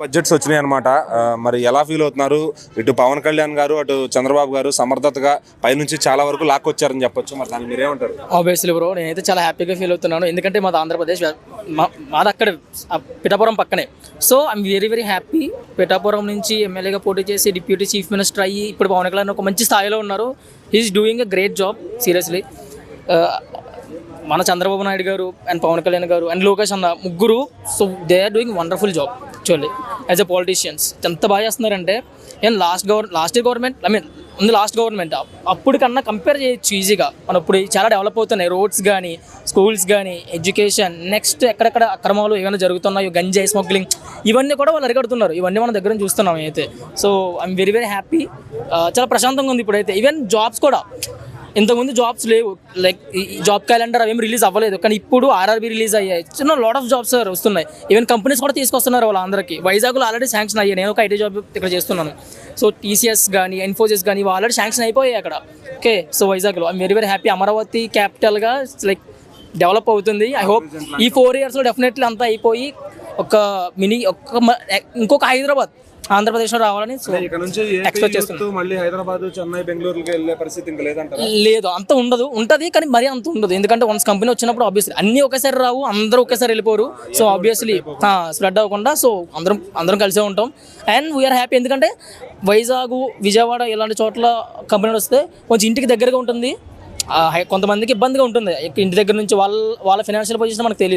Budgets వచ్చినాయి అనమాట మరి ఎలా ఫీల్ అవుతున్నారు? ఇటు పవన్ కళ్యాణ్ గారు అటు చంద్రబాబు గారు సమర్థతగా పైనుంచి చాలా వరకు లాక్కొచ్చారని చెప్పొచ్చు. మరి దాన్ని మీరేమంటారు? ఆబ్వియస్లీ బ్రో నేనైతే చాలా హ్యాపీగా ఫీల్ అవుతున్నాను. ఎందుకంటే మాది ఆంధ్రప్రదేశ్ మాది అక్కడ పిఠాపురం పక్కనే. So I'm very very happy Pithapuram నుంచి ఎమ్మెల్యేగా పోటీ చేసి డిప్యూటీ చీఫ్ మినిస్టర్ అయ్యి ఇప్పుడు పవన్ కళ్యాణ్ ఒక మంచి స్థాయిలో ఉన్నారు. He's doing a great job seriously మన చంద్రబాబు నాయుడు గారు అండ్ పవన్ కళ్యాణ్ గారు అండ్ లోకేష్ అన్న ముగ్గురు so they are doing wonderful job actually as a politicians ఎంత బాగా చేస్తున్నారంటే ఏం last Gavai last year government I mean ఉంది లాస్ట్ గవర్నమెంట్ అప్పుడు కన్నా కంపేర్ చేయొచ్చు ఈజీగా మన ఇప్పుడు చాలా డెవలప్ అవుతున్నాయి. రోడ్స్ కానీ స్కూల్స్ కానీ ఎడ్యుకేషన్ నెక్స్ట్ ఎక్కడెక్కడ అక్రమాలు ఏమైనా జరుగుతున్నాయో గంజాయి స్మగ్లింగ్ ఇవన్నీ కూడా వాళ్ళు అరికడుతున్నారు. ఇవన్నీ మన దగ్గర నుంచి చూస్తున్నాం అయితే so I'm very very happy చాలా ప్రశాంతంగా ఉంది ఇప్పుడైతే. ఈవెన్ జాబ్స్ కూడా ఇంతకుముందు జాబ్స్ లేవు. లైక్ జాబ్ క్యాలెండర్ అవేమి రిలీజ్ అవ్వలేదు. కానీ ఇప్పుడు ఆర్ఆర్బీ రిలీజ్ అయ్యాయి. చిన్న లాట్ ఆఫ్ జాబ్స్ వస్తున్నాయి. ఈవెన్ కంపెనీస్ కూడా తీసుకొస్తున్నారు వాళ్ళందరికీ వైజాగ్లో ఆల్రెడీ శాంక్షన్ అయ్యాయి. నేను ఒక ఐటీ జాబ్ ఇక్కడ చేస్తున్నాను. సో టీసీఎస్ కానీ ఇన్ఫోసిస్ కానీ ఆల్రెడీ శాంక్షన్ అయిపోయాయి అక్కడ. ఓకే సో వైజాగ్లో I'm very very happy Amaravati క్యాపిటల్గా లైక్ డెవలప్ అవుతుంది. ఐ హోప్ ఈ ఫోర్ ఇయర్స్లో డెఫినెట్లీ అంతా అయిపోయి ఒక మినీ ఒక ఇంకొక హైదరాబాద్ రావాలని ఇక నుంచి Expect చేస్తున్నాను. మళ్ళీ హైదరాబాద్ చెన్నై బెంగళూరుకి వెళ్ళే పరిస్థితి ఇంకా లేదు అంత ఉండదు. ఉంటది కానీ మరీ అంత ఉండదు. ఎందుకంటే వన్స్ కంపెనీ వచ్చినప్పుడు ఆబ్వియస్లీ అన్ని ఒకేసారి రావు అందరూ ఒకేసారి వెళ్ళిపోరు. సో ఆబ్వియస్లీ స్ప్రెడ్ అవ్వకుండా సో అందరం అందరం కలిసే ఉంటాం. అండ్ వీఆర్ హ్యాపీ ఎందుకంటే వైజాగ్ విజయవాడ ఇలాంటి చోట్ల కంపెనీలు వస్తే కొంచెం ఇంటికి దగ్గరగా ఉంటుంది. కొంతమందికి ఇబ్బందిగా ఉంటుంది. ఇంటి దగ్గర నుంచి వాళ్ళ వాళ్ళ ఫైనాన్షియల్ పొజిషన్ మనకు తెలియదు